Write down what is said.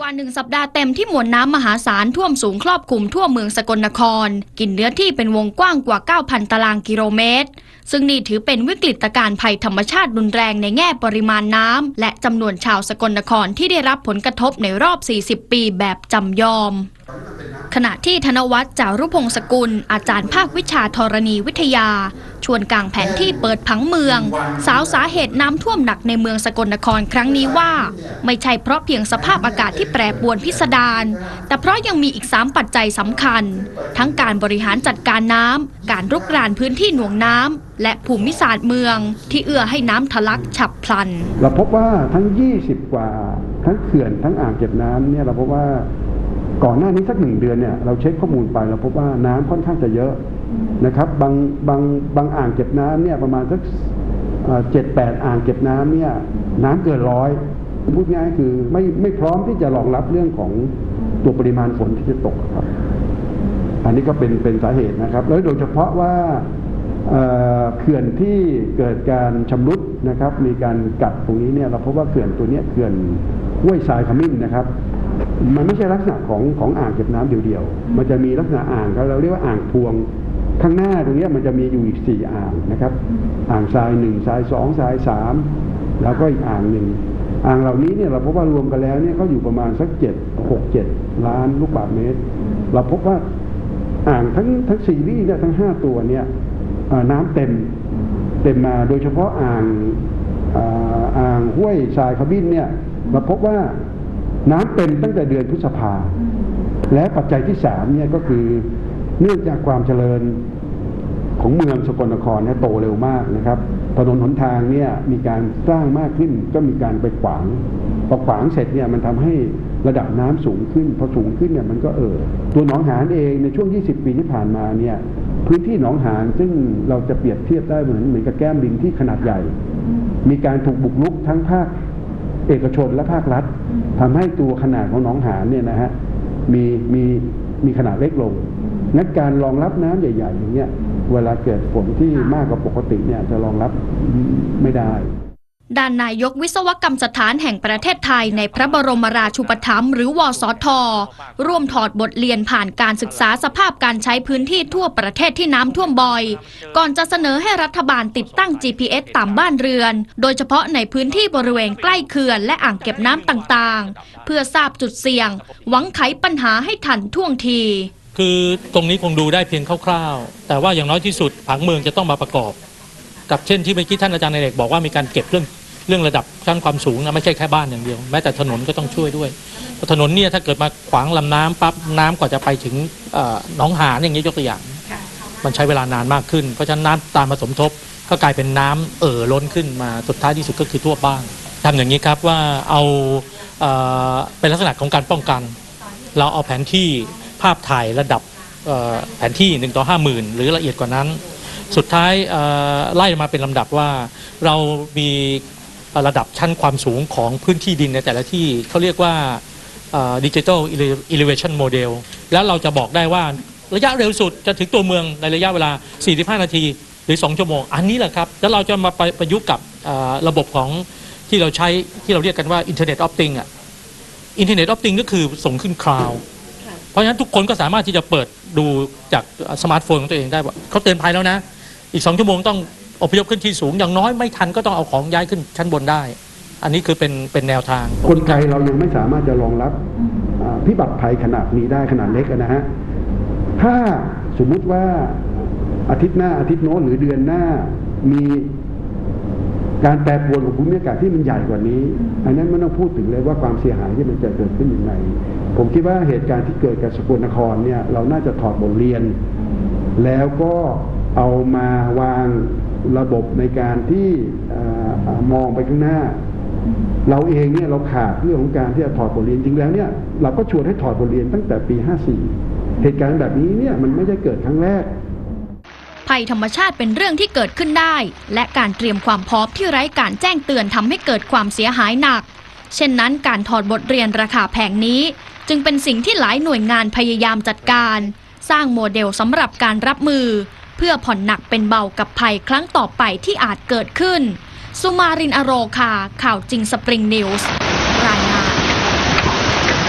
กว่าหนึ่งสัปดาห์เต็มที่มวลน้ำมหาศาลท่วมสูงครอบคลุมทั่วเมืองสกลนคร กินเนื้อที่เป็นวงกว้างกว่า 9,000 ตารางกิโลเมตร ซึ่งนี่ถือเป็นวิกฤตการณ์ภัยธรรมชาติรุนแรงในแง่ปริมาณน้ำและจำนวนชาวสกลนครที่ได้รับผลกระทบในรอบ 40 ปีแบบจำยอม ขณะที่ธนวัฒน์จารุพงศกุล อาจารย์ภาควิชาธรณีวิทยา ชวนกลางแผนที่เปิดผังเมือง สาวสาเหตุน้ำท่วมหนักในเมืองสกลนครครั้งนี้ว่า ไม่ใช่เพราะเพียงสภาพอากาศที่แปรปรวนพิสดารแต่เพราะยังมีอีก 3 ปัจจัยสำคัญ ทั้งการบริหารจัดการน้ำการรุกรานพื้นที่หน่วงน้ำและภูมิศาสตร์เมือง ที่เอื้อให้น้ำทะลักฉับพลัน เราพบว่าทั้ง 20 กว่า ทั้งเขื่อนทั้งอ่างเก็บน้ำเนี่ยเราพบว่า ก่อนหน้านี้สักหนึ่งเดือนเนี่ยเราเช็คข้อมูลไปเราพบว่าน้ำค่อนข้างจะเยอะนะครับบางบางบางอ่างเก็บน้ำเนี่ยประมาณสักเจ็ดแปดอ่างเก็บน้ำเนี่ยน้ำเกินร้อยพูดง่ายคือไม่ไม่พร้อมที่จะรองรับเรื่องของตัวปริมาณฝนที่จะตกครับ อันนี้ก็เป็นเป็นสาเหตุนะครับ แล้วโดยเฉพาะว่าเอ่อเขื่อนที่เกิดการชำรุดนะครับ มีการกัดตรงนี้เนี่ยเราพบว่าเขื่อนตัวเนี้ยเขื่อนห้วยทรายขมิ้นนะครับ มันไม่ใช่ลักษณะของของอ่างเก็บน้ำเดียวๆ มันจะมีลักษณะอ่างครับเราเรียกว่าอ่างพวง ข้างหน้าตรงเนี้ยมันจะมีอยู่อีกสี่อ่างนะครับ อ่างทรายหนึ่งทรายสองทรายสามแล้วก็อีกอ่างหนึ่งอ่างเหล่านี้เนี่ยเราพบว่ารวมกันแล้วเนี่ยเขาอยู่ประมาณสักเจ็ดหกเจ็ดล้านลูกบาศก์เมตร เราพบว่าอ่างทั้งทั้งซีรีส์เนี่ยทั้งห้าตัวเนี่ยเอ่อน้ำเต็มเต็มมาโดยเฉพาะอ่างอ่าอ่างห้วยทรายขบิ้นเนี่ยเราพบว่า น้ำเต็มตั้งแต่เดือนพฤษภา และปัจจัยที่สามเนี่ยก็คือเนื่องจากความเจริญของเมืองสกลนครเนี่ยโตเร็วมากนะครับถนนหนทางเนี่ยมีการสร้างมากขึ้นก็มีการไปขวางพอขวางเสร็จเนี่ยมันทำให้ระดับน้ำสูงขึ้นพอสูงขึ้นเนี่ยมันก็เอ่อตัวหนองหานเองในช่วง 20 ปีที่ผ่านมาเนี่ยพื้นที่หนองหานซึ่งเราจะเปรียบเทียบได้เหมือนเหมือนกับแก้มลิงที่ขนาดใหญ่ มีการถูกบุกรุกทั้งภาค เอกชนและภาครัฐทำให้ตัวขนาดของหนองหานเนี่ยนะฮะมีมีมีขนาดเล็กลงงั้นการรองรับน้ำใหญ่ ๆ อย่างเงี้ยเวลาเกิดฝนที่มากกว่าปกติเนี่ยจะรองรับไม่ได้ ด้านนายกวิศวกรรมสถานแห่งประเทศไทยในพระบรมราชูปถัมภ์หรือวสท ร่วมถอดบทเรียนผ่านการศึกษาสภาพการใช้พื้นที่ทั่วประเทศที่น้ำท่วมบ่อย ก่อนจะเสนอให้รัฐบาลติดตั้ง GPS ตามบ้านเรือน โดยเฉพาะในพื้นที่บริเวณใกล้เขื่อนและอ่างเก็บน้ำต่างๆ เพื่อทราบจุดเสี่ยง หวังไขปัญหาให้ทันท่วงทีคือตรงนี้คงดูได้เพียงคร่าวๆ แต่ว่าอย่างน้อยที่สุดผังเมืองจะต้องมาประกอบ กับเช่นที่เมื่อกี้ท่านอาจารย์ในเอกบอกว่ามีการเก็บเรื่องเรื่องระดับชั้นความสูงนะไม่ใช่แค่บ้านอย่างเดียว แม้แต่ถนนก็ต้องช่วยด้วยเพราะถนนเนี่ยถ้าเกิดมาขวางลำน้ำปั๊บน้ำกว่าจะไปถึงเอ่อหนองหานอย่างนี้ยกตัวอย่าง มันใช้เวลานานมากขึ้น เพราะฉะนั้นน้ำตามมาสมทบ ก็กลายเป็นน้ำเอ่อล้นขึ้นมาสุดท้ายที่สุดก็คือทั่วบ้านทำอย่างนี้ครับว่าเอาเป็นลักษณะของการป้องกัน เราเอาแผนที่ภาพถ่ายระดับแผนที่1ต่อ50,000 หรือละเอียดกว่านั้น สุดท้ายเอ่อไล่มาเป็นลำดับว่าเรามีระดับชั้นความสูงของพื้นที่ดินในแต่ละที่เขาเรียกว่าดิจิทัลอิเลเวชันโมเดลแล้วเราจะบอกได้ว่าระยะเร็วสุดจะถึงตัวเมืองในระยะเวลา 45 นาที หรือ 2 ชั่วโมง อันนี้แหละครับ แล้วเราจะมาไปประยุกต์กับเอ่อระบบของที่เราใช้ที่เราเรียกกันว่า Internet of Things อะ Internet of Things ก็คือส่งขึ้นคลาวด์เพราะฉะนั้นทุกคนก็สามารถที่จะเปิดดูจากสมาร์ทโฟนของตัวเองได้ว่าเขาเตือนภัยแล้วนะ อีกสองชั่วโมงต้องอพยพขึ้นที่สูงอย่างน้อยไม่ทันก็ต้องเอาของย้ายขึ้นชั้นบนได้ อันนี้คือเป็นเป็นแนวทางคนไทยเรายังไม่สามารถจะรองรับพิบัติภัยขนาดนี้ได้ขนาดเล็กนะฮะถ้าสมมุติว่าอาทิตย์หน้าอาทิตย์โน้นหรือเดือนหน้ามีการแปรปรวนของภูมิอากาศที่มันใหญ่กว่านี้ อันนั้นไม่ต้องพูดถึงเลยว่าความเสียหายที่มันจะเกิดขึ้นอย่างไรผมคิดว่าเหตุการณ์ที่เกิดกับสกลนครเนี่ยเราน่าจะถอดบทเรียน แล้วก็ เอามาวางระบบในการที่เอ่อเอ่อมองไปข้างหน้า เราเองเนี่ยเราขาดเรื่องของการที่จะถอดบทเรียนจริงแล้วเนี่ยเราก็ชวนให้ถอดบทเรียนตั้งแต่ปี 54 เหตุการณ์แบบนี้เนี่ยมันไม่ได้เกิดครั้งแรก ภัยธรรมชาติเป็นเรื่องที่เกิดขึ้นได้ และการเตรียมความพร้อมที่ไร้การแจ้งเตือนทำให้เกิดความเสียหายหนัก เช่นนั้นการถอดบทเรียนราคาแพงนี้ จึงเป็นสิ่งที่หลายหน่วยงานพยายามจัดการ สร้างโมเดลสำหรับการรับมือเพื่อผ่อนหนักเป็นเบากับภัยครั้งต่อไปที่อาจเกิดขึ้น สุมารินอโรคาข่าวจริงสปริงนิวส์